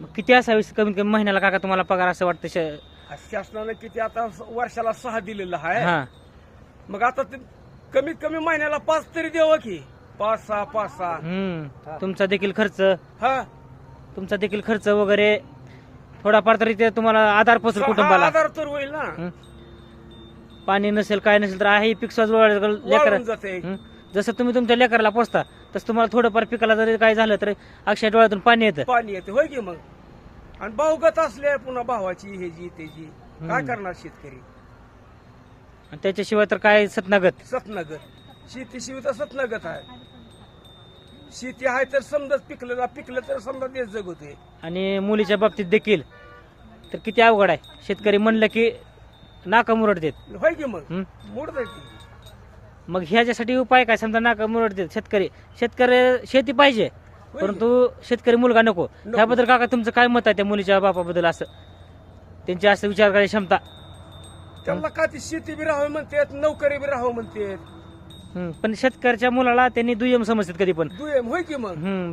मग किती असावी कमीत कमी महिन्याला काका तुम्हाला पगार असं वाटतं श- शासनानं किती आता वर्षाला सहा दिलेलं आहे. हा. मग आता ते कमीत कमी महिन्याला पाच तरी द्यावं की. पाच सहा पाच सहा. हम्म. तुमचा देखील खर्च. हा. तुमचा देखील खर्च वगैरे. थोडाफार तरी ते तुम्हाला आधार पोचल हा कुटुंबाला. आधार तर होईल ना? पाणी नसेल काय नसेल तर आहे पिक लेकर वाळून जाते? जसं तुम्ही तुमच्या लेकराला पोचता तसं तुम्हाला थोडंफार पिकाला जरी काय झालं तर अक्षय डोळ्यातून पाणी येतं. पाणी येते होय की मग? आणि भाऊगत असले पुन्हा भावाची हेजी तेजी काय हम्म. करणार शेतकरी? आणि त्याच्याशिवाय तर काय सतनागत. सतनगत. शेतीशिवाय तर सतनगत आहे. शेती आहे तर समजा पिकलं पिकलं तर समजा देश जगवते आणि मुलीच्या बाबतीत देखील तर किती अवघड आहे. शेतकरी म्हणलं की नाका मुरड देत होय की मग? हं? मोडत ती मग ह्याच्यासाठी उपाय काय? समजा नाका मुरड देत शेतकरी. शेतकरी शेती पाहिजे परंतु शेतकरी मुलगा नको. ह्याबद्दल काका तुमचं काय मत आहे त्या मुलीच्या बापाबद्दल असं? त्यांची असं विचार करायची क्षमता. त्यांना का ती शेती बी राहावं म्हणतात नोकरी बी राहावं म्हणतात? पण शेतकऱ्याच्या मुलाला त्यांनी दुय्यम समजतात कधी पण. दुय्यम होय की मग? हं,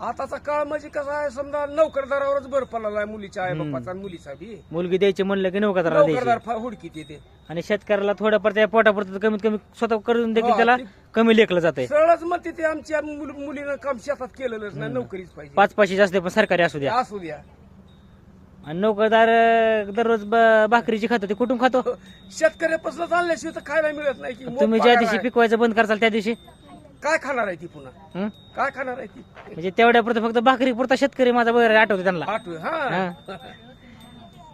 आताचा काळ म्हणजे कसा आहे समजा नोकरदारावरच भर पडला मुलीच्या आई हम्म. बापाचा मुलीचा बी. मुलगी द्यायची म्हणलं की नौका नोकरदार फार हुडकीत येते. आणि शेतकऱ्याला थोडंफार त्या पोटापुरतं कमीत कमी स्वतः करून देखील हा, त्याला ते- कमी लेखलं जातंय. सरळच म्हणते ते आमच्या मुल- मुलीनं काम शेतात केलेलंच नाही नोकरीच पाहिजे. पाच पाचशे असते पण सरकारी असू द्या. असू द्या. आणि नोकरदार अं, दररोज ब- भाकरीची खातो ते कुठून खातो? शेतकऱ्यापासून आणल्याशिवाय तर खायला मिळत नाही की तुम्ही ज्या दिवशी आहे. पिकवायचं बंद करताल त्या दिवशी? काय खाणार आहे ती पुन्हा? हं? काय खाणार आहे ती? म्हणजे तेवढ्या पुरतं फक्त भाकरी पुरता शेतकरी माझा वगैरे आठवते त्यांना. आठवे हा.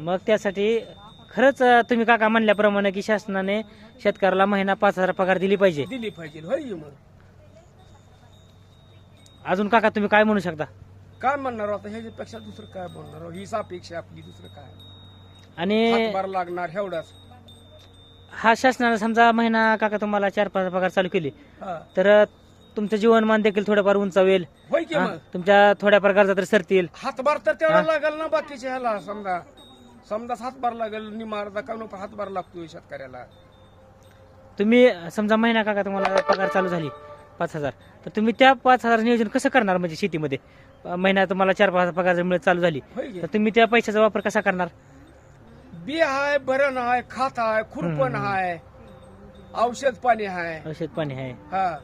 मग त्यासाठी खरंच तुम्ही काका म्हणल्याप्रमाणे की शासनाने शेतकऱ्याला महिना पाच हजार पगार दिली पाहिजे. दिली पाहिजे होय की मग? अजून काका तुम्ही काय म्हणू शकता? काय म्हणणार आता? ह्याच्यापेक्षा दुसरं काय म्हणणार हीच अपेक्षा आपली दुसरं काय? आणि हातभार लागणार एवढाच. हा शासनाने समजा महिना काका तुम्हाला चार पाच पगार चालू केली हा. तर तुमचं जीवनमान देखील थोडंफार उंचावेल. होय की हा? मग? तुमच्या थोड्याफार गरजा तर सरतील. हातभार तर तेवढा हा? लागेल ना बाकीच्या ह्याला समजा. समजा हातभार लागेल निमारदा का नको हातभार लागतोय शेतकऱ्याला. तुम्ही समजा महिना काका तुम्हाला पगार चालू झाली पाच हजार. तर तुम्ही त्या पाच हजार नियोजन कसं करणार म्हणजे शेतीमध्ये? अं, महिना तुम्हाला चार पाच हजार पगार मिळत चालू झाली. होय की. तर तुम्ही त्या पैशाचा वापर कसा करणार? बी हाय भरण हाय खात हाय खुरपण हाय औषध पाणी हाय. औषध पाणी आहे हा.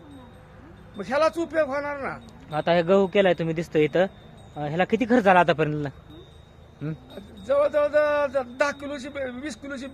मग ह्यालाच उपयोग होणार ना? आता हे गहू केलाय तुम्ही दिसतोय इथं. अं, ह्याला किती खर्च झाला आतापर्यंत? जवळजवळ दहा किलोची वीस किलोची